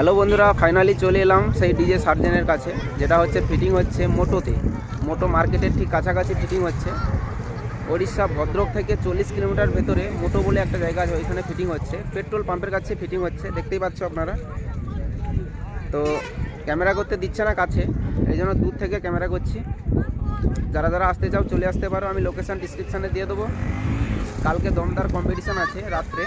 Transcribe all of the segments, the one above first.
Hello বন্ধুরা finally চলে এলাম সেই ডিজে সার্জেনের কাছে, যেটা হচ্ছে ফিটিং হচ্ছে মোটোতে। মোটো মার্কেটের ঠিক কাছাকাছি ফিটিং হচ্ছে। ওড়িশা ভদ্রক থেকে চল্লিশ কিলোমিটার ভেতরে মোটো বলে একটা জায়গা আছে, ওইখানে ফিটিং হচ্ছে। পেট্রোল পাম্পের কাছে ফিটিং হচ্ছে, দেখতেই পাচ্ছ আপনারা। তো ক্যামেরা করতে দিচ্ছে না কাছে, এই জন্য দূর থেকে ক্যামেরা করছি। যারা যারা আসতে চাও চলে আসতে পারো, আমি লোকেশান ডিসক্রিপশানে দিয়ে দেবো। কালকে দমদার কম্পিটিশান আছে রাত্রে।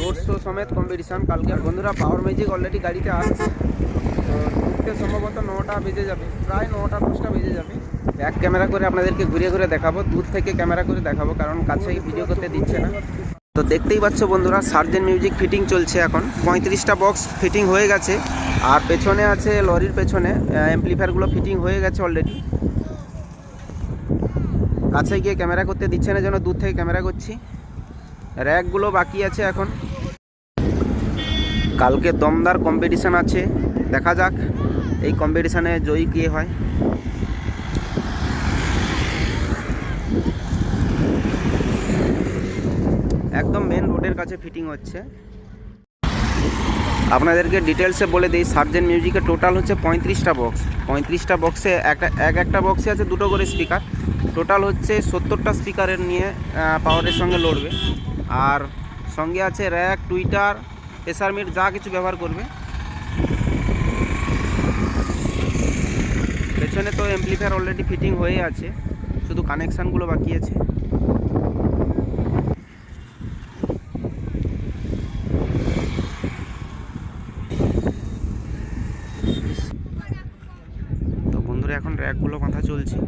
রোড শো সমেত কম্পিটিশান কালকে বন্ধুরা পাওয়ার ম্যাজিক অলরেডি গাড়িতে আসছে। তো ঢুকতে সম্ভবত নটা বেজে যাবে। প্রায় নটা দশটা বেজে যাবে। ব্যাক ক্যামেরা করে আপনাদেরকে ঘুরে ঘুরে দেখাবো। দূর থেকে ক্যামেরা করে দেখাবো, কারণ কাছে ভিডিও করতে দিচ্ছে না। তো দেখতেই পাচ্ছ বন্ধুরা সার্জেন মিউজিক ফিটিং চলছে এখন। পঁয়ত্রিশটা বক্স ফিটিং হয়ে গেছে। আর পেছনে আছে লরির পেছনে অ্যাম্পলিফায়ারগুলো ফিটিং হয়ে গেছে অলরেডি কাছে গিয়ে ক্যামেরা করতে দিচ্ছে না, যেন দূর থেকে ক্যামেরা করছি। র্যাকগুলো বাকি আছে এখন। কালকে দমদার কম্পিটিশান আছে। দেখা যাক এই কম্পিটিশানে জয়ী কে হয়। একদম মেন রোডের কাছে ফিটিং হচ্ছে। আপনাদেরকে ডিটেলসে বলে দিই সার্জেন মিউজিকের টোটাল হচ্ছে পঁয়ত্রিশটা বক্স পঁয়ত্রিশটা বক্সে একটা, এক একটা বক্সে আছে দুটো করে স্পিকার টোটাল হচ্ছে সত্তরটা স্পিকারের নিয়ে পাওয়ারের সঙ্গে লড়বে। আর সঙ্গে আছে র্যাক টুইটার প্রেসার মিট যা কিছু ব্যবহার করবে। পেছনে তো এমপ্লিফায়ার অলরেডি ফিটিং হয়ে আছে, শুধু কানেকশানগুলো বাকি আছে। তো বন্ধুরা, এখন র্যাকগুলো মাথা চলছে।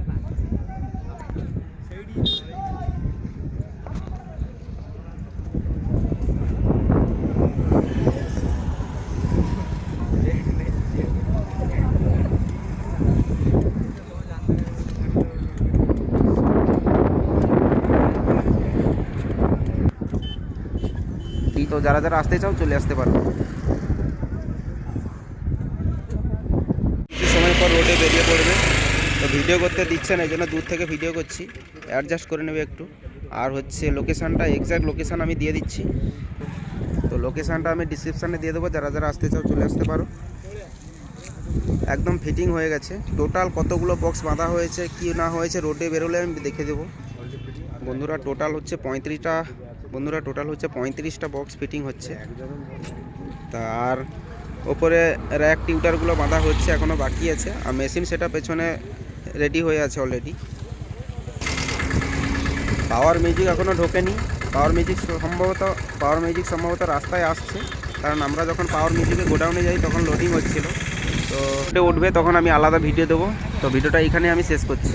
তো যারা যারা আসতে চাও চলে আসতে পারো। কিছু সময় পর রোডে বেরিয়ে পড়বে। তো ভিডিও করতে দিচ্ছে না, এই জন্য দূর থেকে ভিডিও করছি। অ্যাডজাস্ট করে নেবে একটু। আর হচ্ছে লোকেশানটা এক্স্যাক্ট লোকেশান আমি দিয়ে দিচ্ছি। তো লোকেশানটা আমি ডিসক্রিপশানে দিয়ে দেবো, যারা যারা আসতে চাও চলে আসতে পারো। একদম ফিটিং হয়ে গেছে। টোটাল কতগুলো বক্স বাঁধা হয়েছে, কি না হয়েছে রোডে বেরোলে আমি দেখে দেবো। বন্ধুরা টোটাল হচ্ছে পঁয়ত্রিশটা, বন্ধুরা টোটাল হচ্ছে পঁয়ত্রিশটা বক্স ফিটিং হচ্ছে। তা আর ওপরে র্যাক টিউটারগুলো বাঁধা হচ্ছে এখনও বাকি আছে। আর মেশিন সেটা পেছনে রেডি হয়ে আছে অলরেডি পাওয়ার মিউজিক এখনও ঢোকেনি। পাওয়ার মিউজিক সম্ভবত পাওয়ার মিউজিক সম্ভবত রাস্তায় আসছে। কারণ আমরা যখন পাওয়ার মিউজিকে গোডাউনে যাই, তখন লোডিং হচ্ছিল। তো উঠবে, তখন আমি আলাদা ভিডিও দেবো। তো ভিডিওটা এখানে আমি শেষ করছি।